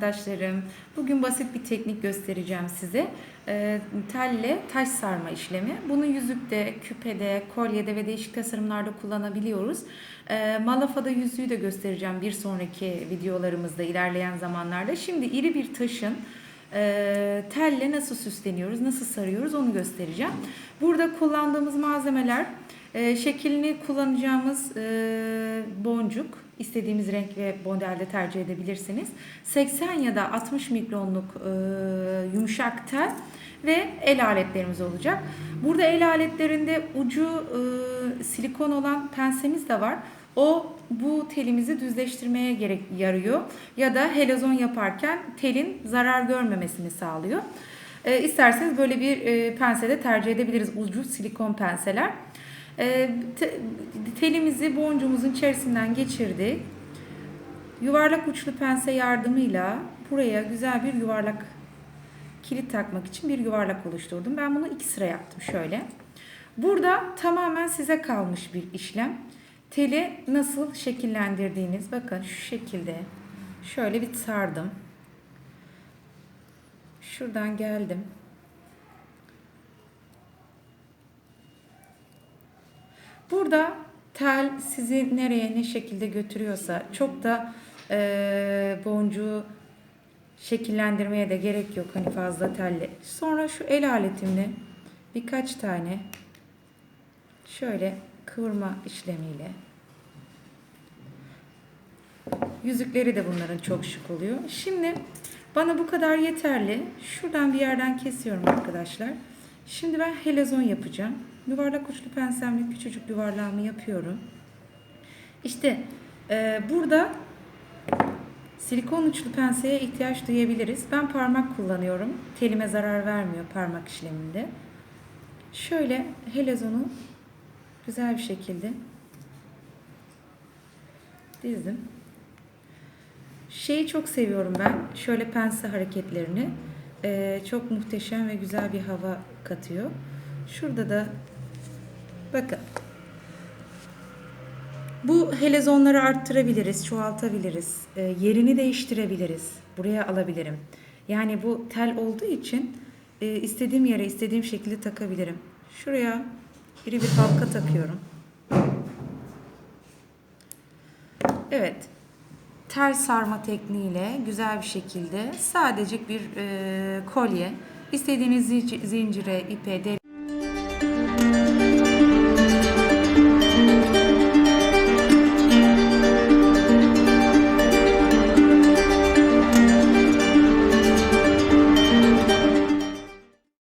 arkadaşlarım. Bugün basit bir teknik göstereceğim size. Ee, telle taş sarma işlemi. Bunu yüzükte, küpede, kolyede ve değişik tasarımlarda kullanabiliyoruz. Ee, malafada yüzüğü de göstereceğim bir sonraki videolarımızda ilerleyen zamanlarda. Şimdi iri bir taşın e, telle nasıl süsleniyoruz, nasıl sarıyoruz onu göstereceğim. Burada kullandığımız malzemeler e, şeklini kullanacağımız e, boncuk, istediğimiz renk ve modelde tercih edebilirsiniz. 80 ya da 60 mikronluk e, yumuşak tel ve el aletlerimiz olacak. Burada el aletlerinde ucu e, silikon olan pensemiz de var. O bu telimizi düzleştirmeye gerek yarıyor ya da helezon yaparken telin zarar görmemesini sağlıyor. E, isterseniz böyle bir e, pense de tercih edebiliriz. Ucu silikon penseler. E, te- telimizi boncuğumuzun içerisinden geçirdik. Yuvarlak uçlu pense yardımıyla buraya güzel bir yuvarlak kilit takmak için bir yuvarlak oluşturdum. Ben bunu iki sıra yaptım şöyle. Burada tamamen size kalmış bir işlem. Teli nasıl şekillendirdiğiniz bakın şu şekilde şöyle bir sardım. Şuradan geldim. Burada tel sizi nereye ne şekilde götürüyorsa çok da eee boncuğu şekillendirmeye de gerek yok hani fazla telle. Sonra şu el aletimle birkaç tane şöyle kıvırma işlemiyle yüzükleri de bunların çok şık oluyor. Şimdi bana bu kadar yeterli. Şuradan bir yerden kesiyorum arkadaşlar. Şimdi ben helezon yapacağım. Yuvarlak uçlu pensemle küçücük yuvarlağımı yapıyorum. İşte e, burada silikon uçlu penseye ihtiyaç duyabiliriz. Ben parmak kullanıyorum. Telime zarar vermiyor parmak işleminde. Şöyle helezonu güzel bir şekilde dizdim. Şeyi çok seviyorum ben. Şöyle pense hareketlerini. Ee, çok muhteşem ve güzel bir hava katıyor. Şurada da bakın. Bu helezonları arttırabiliriz, çoğaltabiliriz. Ee, yerini değiştirebiliriz. Buraya alabilirim. Yani bu tel olduğu için e, istediğim yere istediğim şekilde takabilirim. Şuraya iri bir halka takıyorum. Evet. Tel sarma tekniğiyle güzel bir şekilde sadece bir e, kolye, istediğiniz zinci- zincire, ipe, deri